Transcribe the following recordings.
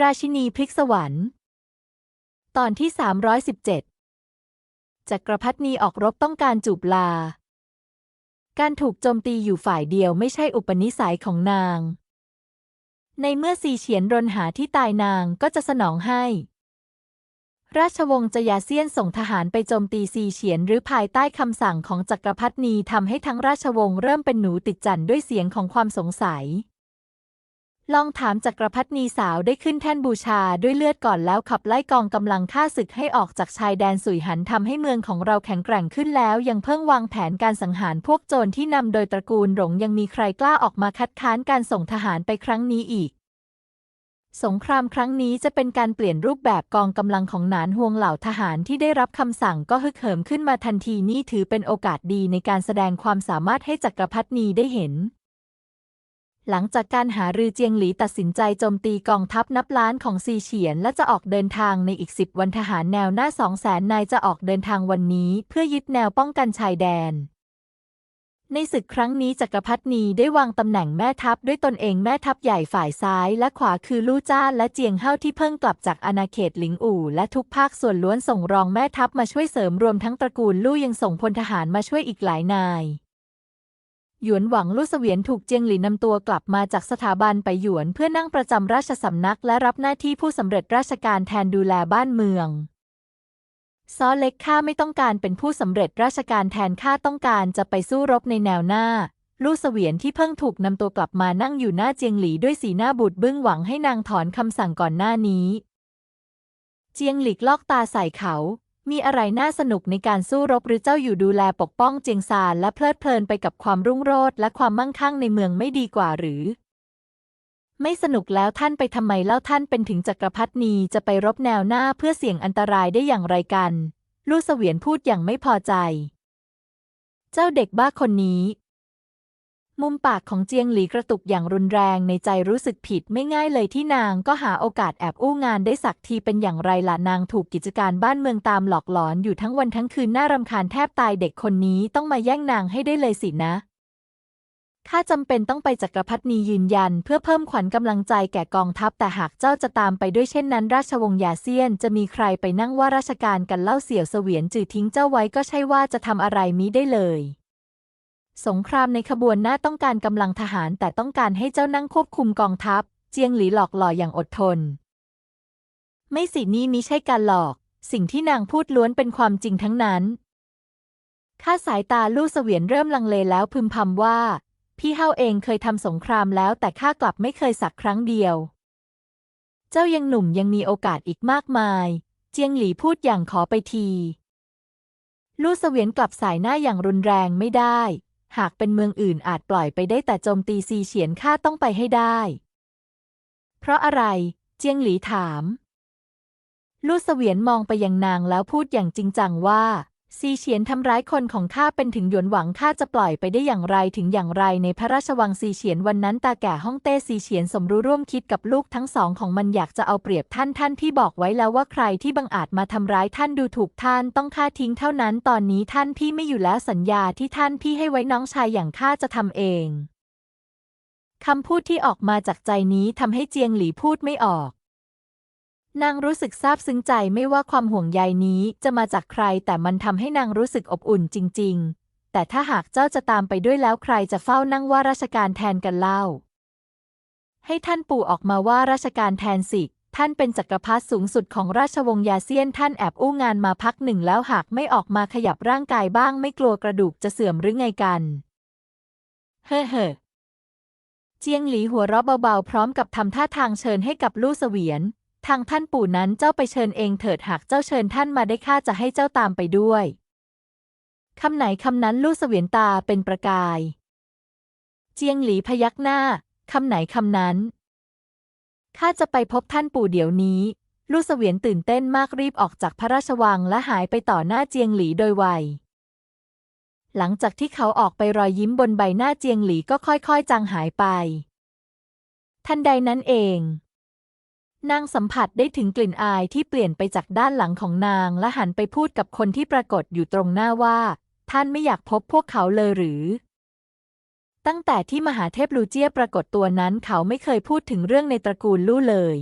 ราชินีพลิกสวรรค์ ตอนที่ 317 จักรพรรดินีออกรบต้องการจูบลา การถูกโจมตีอยู่ฝ่ายเดียวไม่ใช่อุปนิสัยของนาง ในเมื่อซีเฉียนรนหาที่ตายนางก็จะสนองให้ ราชวงศ์จยาเซียนส่งทหารไปโจมตีซีเฉียนหรือภายใต้คำสั่งของจักรพรรดินีทำให้ทั้งราชวงศ์เริ่มเป็นหนูติดจันด้วยเสียงของความสงสัย ลองถามจักรพรรดินีสาวได้ขึ้นแท่นบูชาด้วยเลือดก่อนแล้วขับไล่กองกำลังฆ่าศึกให้ออกจากชายแดนสุยหันทำให้เมืองของเราแข็งแกร่งขึ้นแล้ว ยังเพิ่งวางแผนการสังหารพวกโจรที่นำโดยตระกูลหลงยังมีใครกล้าออกมาคัดค้านการส่งทหารไปครั้งนี้อีก สงครามครั้งนี้จะเป็นการเปลี่ยนรูปแบบกองกำลังของหนานฮวงเหล่าทหารที่ได้รับคำสั่งก็ฮึกเหิมขึ้นมาทันทีนี่ถือเป็นโอกาสดีในการแสดงความสามารถให้จักรพรรดินีได้เห็น หลังจากการหารือเจียงหลีตัดสินใจโจมตีกองทัพนับล้านของซีเฉียน และจะออกเดินทางในอีกสิบวันทหารแนวหน้าสองแสนนายจะออกเดินทางวันนี้ เพื่อยึดแนวป้องกันชายแดน ในศึกครั้งนี้จักรพรรดินีได้วางตำแหน่งแม่ทัพด้วยตนเองแม่ทัพใหญ่ฝ่ายซ้ายและขวาคือลู่จ้าและเจียงเฮ้าที่เพิ่งกลับจากอาณาเขตหลิงอู่ และทุกภาคส่วนล้วนส่งรองแม่ทัพมาช่วยเสริมรวมทั้งตระกูลลู่ยังส่งพลทหารมาช่วยอีกหลายนาย หยวนหวังลู่เสวียนถูกเจียงหลีนำตัวกลับมาจากสถาบันไปหยวนเพื่อนั่งประจำราชสำนักและรับหน้าที่ผู้สำเร็จราชการแทนดูแลบ้านเมืองซอเล็กข้าไม่ต้องการเป็นผู้สำเร็จราชการแทนข้าต้องการจะไปสู้รบในแนวหน้า ลู่เสวียนที่เพิ่งถูกนำตัวกลับมานั่งอยู่หน้าเจียงหลีด้วยสีหน้าบูดบึ้งหวังให้นางถอนคำสั่งก่อนหน้านี้ เจียงหลีกลอกตาใส่เขา มีอะไรน่าสนุกในการสู้รบหรือเจ้าอยู่ดูแลปกป้องเจียงซานและเพลิดเพลินไปกับความรุ่งโรจน์และความมั่งคั่งในเมืองไม่ดีกว่าหรือ ไม่สนุกแล้วท่านไปทำไมเล่าท่านเป็นถึงจักรพรรดินีจะไปรบแนวหน้าเพื่อเสี่ยงอันตรายได้อย่างไรกัน ลู่เสวียนพูดอย่างไม่พอใจ เจ้าเด็กบ้าคนนี้ มุมปากของเจียงหลีกระตุกอย่างรุนแรงในใจรู้สึกผิดไม่ง่ายเลยที่นางก็หาโอกาสแอบอู้งานได้สักทีเป็นอย่างไรล่ะนางถูกกิจการบ้านเมืองตามหลอกหลอนอยู่ทั้งวันทั้งคืนน่ารำคาญแทบตายเด็กคนนี้ต้องมาแย่งนางให้ได้เลยสินะข้าจำเป็นต้องไปจักรพรรดินียืนยัน เพื่อเพิ่มขวัญกำลังใจแก่กองทัพแต่หากเจ้าจะตามไปด้วยเช่นนั้น ราชวงศ์ยาเซียน จะมีใครไปนั่งว่าราชการกันเล่าเสี่ยวเสวียนจือทิ้งเจ้าไว้ก็ใช่ว่าจะทำอะไรมิได้เลย สงครามในขบวนหน้าต้องการกำลังทหารแต่ต้องการให้เจ้านั่งควบคุมกองทัพ เจียงหลีหลอกหล่ออย่างอดทน ไม่สินี่มิใช่การหลอก สิ่งที่นางพูดล้วนเป็นความจริงทั้งนั้นข้าสายตาลู่เสวียนเริ่มลังเลแล้วพึมพำว่า พี่เฮาเองเคยทำสงครามแล้วแต่ข้ากลับไม่เคยสักครั้งเดียว เจ้ายังหนุ่มยังมีโอกาสอีกมากมาย เจียงหลีพูดอย่างขอไปทีลู่เสวียนกลับสายหน้าอย่างรุนแรงไม่ได้ หากเป็นเมืองอื่นอาจปล่อยไปได้แต่โจมตีซีเฉียนข้าต้องไปให้ได้ เพราะอะไร เจียงหลีถาม ลู่เสวียนมองไปยังนางแล้วพูดอย่างจริงจังว่า ซีเฉียนทำร้ายคนของข้าเป็นถึงหยวนหวังข้าจะปล่อยไปได้อย่างไรถึงอย่างไรในพระราชวังซีเฉียนวันนั้นตาแก่ฮ่องเต้ซีเฉียนสมรู้ร่วมคิดกับลูกทั้งสองของมันอยากจะเอาเปรียบท่านท่านพี่บอกไว้แล้วว่าใครที่บังอาจมาทำร้ายท่านดูถูกท่านต้องฆ่าทิ้งเท่านั้นตอนนี้ท่านพี่ไม่อยู่แล้วสัญญาที่ท่านพี่ให้ไว้น้องชายอย่างข้าจะทำเองคำพูดที่ออกมาจากใจนี้ทำให้เจียงหลีพูดไม่ออก นางรู้สึกซาบซึ้งใจไม่ว่าความห่วงใยนี้จะมาจากใคร แต่มันทำให้นางรู้สึกอบอุ่นจริง ๆ แต่ถ้าหากเจ้าจะตามไปด้วยแล้วใครจะเฝ้านั่งว่าราชการแทนกันเล่า ให้ท่านปู่ออกมาว่าราชการแทนสิท่านเป็นจักรพรรดิสูงสุดของราชวงศ์ยาเซียน ท่านแอบอู้งานมาพักหนึ่งแล้วหากไม่ออกมาขยับร่างกายบ้างไม่กลัวกระดูกจะเสื่อมหรือไงกัน เฮ้อเฮ้อเจียงหลีหัวเราะเบาๆ พร้อมกับทำท่าทางเชิญให้กับลู่เสวียน ทางท่านปู่นั้นเจ้าไปเชิญเองเถิดหากเจ้าเชิญท่านมาได้ข้าจะให้เจ้าตามไปด้วยคำไหนคำนั้นลู่เสวียนตาเป็นประกาย เจียงหลีพยักหน้าคำไหนคำนั้นข้าจะไปพบท่านปู่เดี๋ยวนี้ ลู่เสวียนตื่นเต้นมากรีบออกจากพระราชวังและหายไปต่อหน้าเจียงหลีโดยไวหลังจากที่เขาออกไปรอยยิ้มบนใบหน้าเจียงหลีก็ค่อยๆ จางหายไป ทันใดนั้นเอง นางสัมผัสได้ถึงกลิ่นอายที่เปลี่ยนไปจากด้านหลังของนางและหันไปพูดกับคนที่ปรากฏอยู่ตรงหน้าว่า ท่านไม่อยากพบพวกเขาเลยหรือ ตั้งแต่ที่มหาเทพลูเจียปรากฏตัวนั้นเขาไม่เคยพูดถึงเรื่องในตระกูลลู่เลย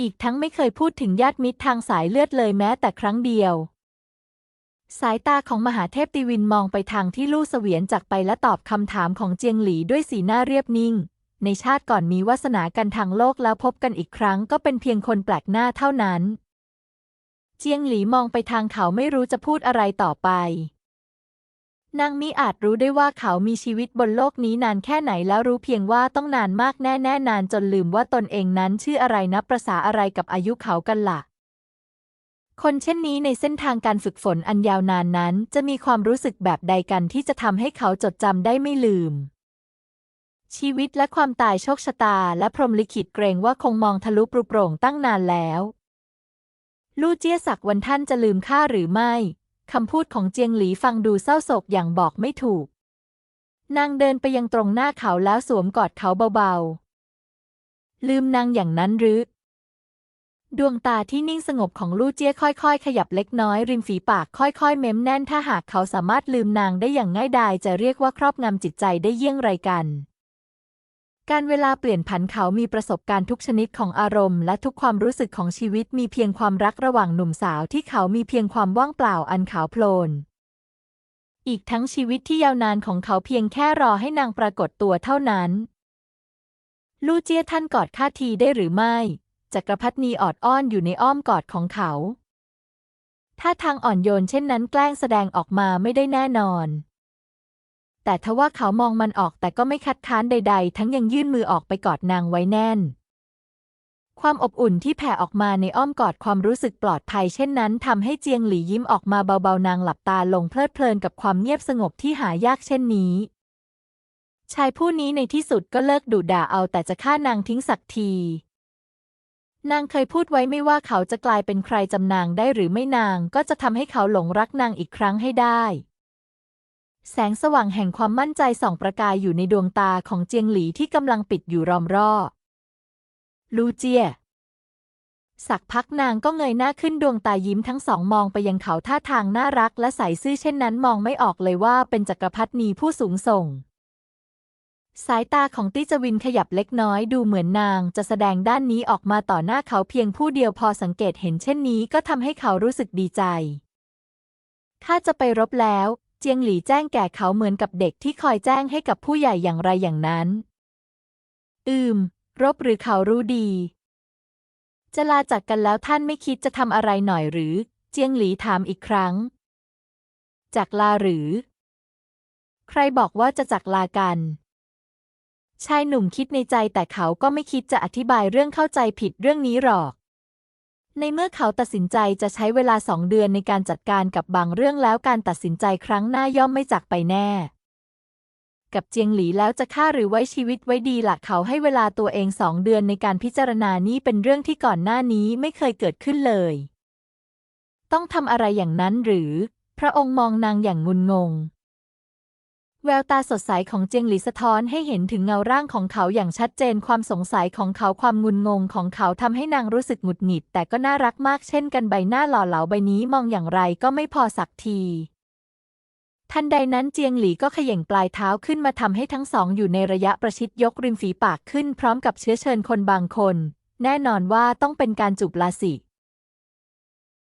อีกทั้งไม่เคยพูดถึงญาติมิตรทางสายเลือดเลยแม้แต่ครั้งเดียว สายตาของมหาเทพติวินมองไปทางที่ลู่เสวียนจากไปและตอบคำถามของเจียงหลีด้วยสีหน้าเรียบนิ่ง ในชาติก่อนมีวาสนากันทางโลกแล้วพบกันอีกครั้งก็เป็นเพียงคนแปลกหน้าเท่านั้น เจียงหลีมองไปทางเขาไม่รู้จะพูดอะไรต่อไป นางมิอาจรู้ได้ว่าเขามีชีวิตบนโลกนี้นานแค่ไหนแล้วรู้เพียงว่าต้องนานมากแน่แน่นานจนลืมว่าตนเองนั้นชื่ออะไรนับประษาอะไรกับอายุเขากันละ่ะคนเช่นนี้ในเส้นทางการฝึกฝนอันยาวนานนั้น จะมีความรู้สึกแบบใดกันที่จะทำให้เขาจดจำได้ไม่ลืม ชีวิตและความตายโชคชะตาและพรหมลิขิตเกรงว่าคงมองทะลุปรุโปร่งตั้งนานแล้ว ลู่เจี้ยสักวันท่านจะลืมข้าหรือไม่ คำพูดของเจียงหลีฟังดูเศร้าโศกอย่างบอกไม่ถูก นางเดินไปยังตรงหน้าเขาแล้วสวมกอดเขาเบาๆ ลืมนางอย่างนั้นหรือ ดวงตาที่นิ่งสงบของลู่เจี้ยค่อยๆ ขยับเล็กน้อย ริมฝีปากค่อยๆ เม้มแน่นถ้าหากเขาสามารถลืมนางได้อย่างง่ายดายจะเรียกว่าครอบงำจิตใจได้เยี่ยงไรกัน การเวลาเปลี่ยนผันเขามีประสบการณ์ทุกชนิดของอารมณ์และทุกความรู้สึกของชีวิตมีเพียงความรักระหว่างหนุ่มสาวที่เขามีเพียงความว่างเปล่าอันขาวโพลน อีกทั้งชีวิตที่ยาวนานของเขาเพียงแค่รอให้นางปรากฏตัวเท่านั้น ลู่เจี้ยท่านกอดข้าทีได้หรือไม่ จักรพรรดินีออดอ้อนอยู่ในอ้อมกอดของเขา ถ้าทางอ่อนโยนเช่นนั้นแกล้งแสดงออกมาไม่ได้แน่นอน แต่ทว่าเขามองมันออกแต่ก็ไม่คัดค้านใด ๆ ทั้งยังยื่นมือออกไปกอดนางไว้แน่น ความอบอุ่นที่แผ่ออกมาในอ้อมกอดความรู้สึกปลอดภัยเช่นนั้นทำให้เจียงหลี่ยิ้มออกมาเบาๆนางหลับตาลงเพลิดเพลินกับความเงียบสงบที่หายากเช่นนี้ ชายผู้นี้ในที่สุดก็เลิกดุด่าเอาแต่จะฆ่านางทิ้งสักทีนางเคยพูดไว้ไม่ว่าเขาจะกลายเป็นใครจำนางได้หรือไม่นางก็จะทำให้เขาหลงรักนางอีกครั้งให้ได้ แสงสว่างแห่งความมั่นใจส่องประกายอยู่ในดวงตาของเจียงหลีที่กำลังปิดอยู่รอมรอบลูเจีย สักพักนางก็เงยหน้าขึ้นดวงตายิ้มทั้งสองมองไปยังเขาท่าทางน่ารักและใสซื่อเช่นนั้นมองไม่ออกเลยว่าเป็นจักรพรรดินีผู้สูงส่ง สายตาของติจวินขยับเล็กน้อยดูเหมือนนางจะแสดงด้านนี้ออกมาต่อหน้าเขาเพียงผู้เดียวพอสังเกตเห็นเช่นนี้ก็ทำให้เขารู้สึกดีใจถ้าจะไปรบแล้ว เจียงหลี่แจ้งแก่เขาเหมือนกับเด็กที่คอยแจ้งให้กับผู้ใหญ่อย่างไรอย่างนั้น อืม รบหรือเขารู้ดี จะลาจากกันแล้วท่านไม่คิดจะทำอะไรหน่อยหรือ เจียงหลีถามอีกครั้ง จากลาหรือ ใครบอกว่าจะจากลากันชายหนุ่มคิดในใจแต่เขาก็ไม่คิดจะอธิบายเรื่องเข้าใจผิดเรื่องนี้หรอก ในเมื่อเขาตัดสินใจจะใช้เวลาสองเดือนในการจัดการกับบางเรื่องแล้วการตัดสินใจครั้งหน้าย่อมไม่จากไปแน่ กับเจียงหลีแล้วจะฆ่าหรือไว้ชีวิตไว้ดีหละเขาให้เวลาตัวเองสองเดือนในการพิจารณานี้เป็นเรื่องที่ก่อนหน้านี้ไม่เคยเกิดขึ้นเลย ต้องทำอะไรอย่างนั้นหรือ พระองค์มองนางอย่างงุนงง แววตาสดใสของเจียงหลีสะท้อนให้เห็นถึงเงาร่างของเขาอย่างชัดเจนความสงสัยของเขาความงุนงงของเขาทำให้นางรู้สึกหงุดหงิด แต่ก็น่ารักมากเช่นกันใบหน้าหล่อเหลาใบนี้มองอย่างไรก็ไม่พอสักทีทันใดนั้นเจียงหลีก็เขย่งปลายเท้าขึ้นมาทำให้ทั้งสองอยู่ในระยะประชิดยกริมฝีปากขึ้นพร้อมกับเชื้อเชิญคนบางคน แน่นอนว่าต้องเป็นการจูบลาสิ